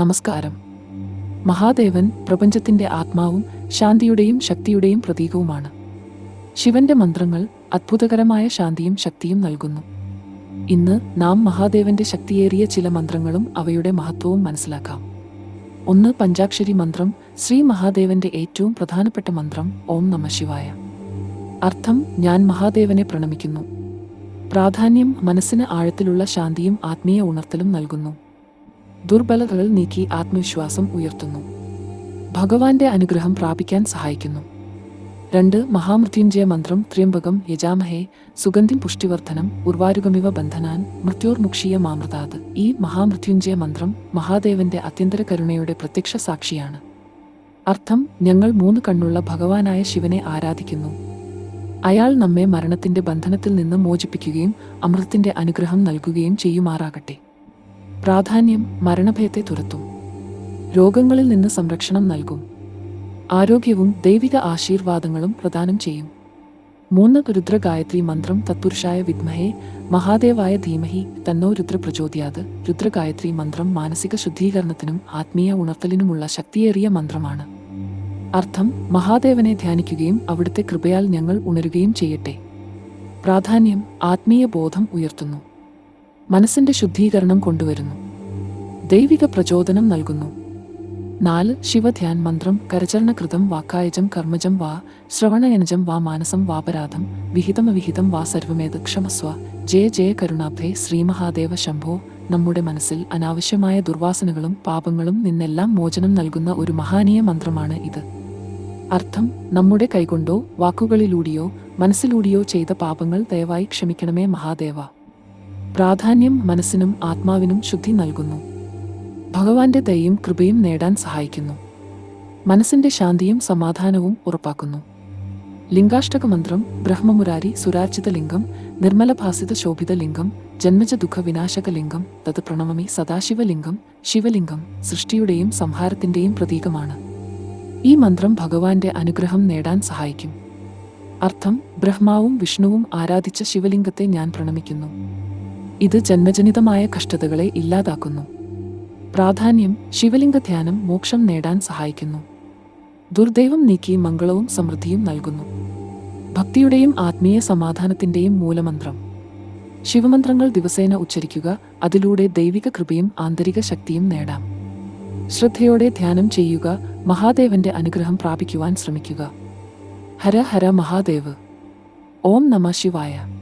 നമസ്കാരം. മഹാദേവൻ പ്രപഞ്ചത്തിന്റെ ആത്മാവും ശാന്തിയുടെയും ശക്തിയുടെയും പ്രതീകവുമാണ്. ശിവന്റെ മന്ത്രങ്ങൾ അത്ഭുതകരമായ ശാന്തിയും ശക്തിയും നൽകുന്നു. ഇന്ന് നാം മഹാദേവന്റെ ശക്തിയേറിയ ചില മന്ത്രങ്ങളും അവയുടെ മഹത്വവും മനസ്സിലാക്കാം. ഒന്ന് പഞ്ചാക്ഷരി മന്ത്രം ശ്രീ മഹാദേവന്റെ ഏറ്റവും പ്രധാനപ്പെട്ട മന്ത്രം ഓം നമ ശിവായ. അർത്ഥം ഞാൻ മഹാദേവനെ പ്രണമിക്കുന്നു. പ്രാധാന്യം മനസ്സിന് ആഴത്തിലുള്ള ശാന്തിയും ആത്മീയ ഉണർത്തലും നൽകുന്നു. ദുർബലതകൾ നീക്കി ആത്മവിശ്വാസം ഉയർത്തുന്നു. ഭഗവാന്റെ അനുഗ്രഹം പ്രാപിക്കാൻ സഹായിക്കുന്നു. രണ്ട് മഹാമൃത്യുഞ്ജയ മന്ത്രം ത്രിയംബകം യജാമഹേ സുഗന്ധിം പുഷ്ടിവർദ്ധനം ഉർവാരുഗമിവ ബന്ധനാൻ മൃത്യോർമുക്ഷീയ മാമൃതാത് ഈ മഹാമൃത്യുഞ്ജയ മന്ത്രം മഹാദേവന്റെ അത്യന്തര കരുണയുടെ പ്രത്യക്ഷ സാക്ഷിയാണ്. അർത്ഥം ഞങ്ങൾ മൂന്ന് കണ്ണുള്ള ഭഗവാനായ ശിവനെ ആരാധിക്കുന്നു. അയാൾ നമ്മെ മരണത്തിന്റെ ബന്ധനത്തിൽ നിന്ന് മോചിപ്പിക്കുകയും അമൃതത്തിന്റെ അനുഗ്രഹം നൽകുകയും ചെയ്യുമാറാകട്ടെ. പ്രാധാന്യം മരണഭയത്തെ തുരത്തും. രോഗങ്ങളിൽ നിന്ന് സംരക്ഷണം നൽകും. ആരോഗ്യവും ദൈവിക ആശീർവാദങ്ങളും പ്രദാനം ചെയ്യും. മൂന്ന് രുദ്രഗായത്രി മന്ത്രം തത്പുരുഷായ വിദ്മഹേ മഹാദേവായ ധീമഹി തന്നോ രുദ്ര പ്രചോദയാത് രുദ്രഗായത്രി മന്ത്രം മാനസിക ശുദ്ധീകരണത്തിനും ആത്മീയ ഉണർത്തലിനുമുള്ള ശക്തിയേറിയ മന്ത്രമാണ്. അർത്ഥം മഹാദേവനെ ധ്യാനിക്കുകയും അവിടുത്തെ കൃപയാൽ ഞങ്ങൾ ഉണരുകയും ചെയ്യട്ടെ. പ്രാധാന്യം ആത്മീയ ബോധം ഉയർത്തുന്നു. മനസ്സിന്റെ ശുദ്ധീകരണം കൊണ്ടുവരുന്നു. ദൈവിക പ്രചോദനം നൽകുന്നു. നാല് ശിവധ്യാൻ മന്ത്രം കരചരണകൃതം വാക്കായജം കർമ്മജം വാ ശ്രവണയനജം വാ മാനസം വാപരാധം വിഹിതമവിഹിതം വാ സർവമേത് ക്ഷമസ്വ ജയ ജയ കരുണാഭേ ശ്രീമഹാദേവ ശംഭോ നമ്മുടെ മനസ്സിൽ അനാവശ്യമായ ദുർവാസനകളും പാപങ്ങളും നിന്നെല്ലാം മോചനം നൽകുന്ന ഒരു മഹാനീയ മന്ത്രമാണ് ഇത്. അർത്ഥം നമ്മുടെ കൈകൊണ്ടോ വാക്കുകളിലൂടെയോ മനസ്സിലൂടെയോ ചെയ്ത പാപങ്ങൾ ദയവായി ക്ഷമിക്കണമേ മഹാദേവ. പ്രാധാന്യം മനസ്സിനും ആത്മാവിനും ശുദ്ധി നൽകുന്നു. ഭഗവാന്റെ ദയയും കൃപയും നേടാൻ സഹായിക്കുന്നു. മനസ്സിന്റെ ശാന്തിയും സമാധാനവും ഉറപ്പാക്കുന്നു. ലിംഗാഷ്ടക മന്ത്രം ബ്രഹ്മമുരാരി സുരാർജിത ലിംഗം നിർമ്മലഭാസിത ശോഭിത ലിംഗം ജന്മജ ദുഃഖ വിനാശക ലിംഗം തത് പ്രണമമി സദാശിവലിംഗം ശിവലിംഗം സൃഷ്ടിയുടെയും സംഹാരത്തിന്റെയും പ്രതീകമാണ്. ഈ മന്ത്രം ഭഗവാന്റെ അനുഗ്രഹം നേടാൻ സഹായിക്കും. അർത്ഥം ബ്രഹ്മാവും വിഷ്ണുവും ആരാധിച്ച ശിവലിംഗത്തെ ഞാൻ പ്രണമിക്കുന്നു. ഇത് ജന്മജനിതമായ കഷ്ടതകളെ ഇല്ലാതാക്കുന്നു. പ്രാധാന്യം ശിവലിംഗ ധ്യാനം മോക്ഷം നേടാൻ സഹായിക്കുന്നു. ദുർദൈവം നീക്കി മംഗളവും സമൃദ്ധിയും നൽകുന്നു. ഭക്തിയുടെയും ആത്മീയ സമാധാനത്തിന്റെയും മൂലമന്ത്രം. ശിവമന്ത്രങ്ങൾ ദിവസേന ഉച്ചരിക്കുക അതിലൂടെ ദൈവിക കൃപയും ആന്തരിക ശക്തിയും നേടാം. ശ്രദ്ധയോടെ ധ്യാനം ചെയ്യുക മഹാദേവന്റെ അനുഗ്രഹം പ്രാപിക്കുവാൻ ശ്രമിക്കുക. ഹര ഹര മഹാദേവ്. ഓം നമ ശിവായ.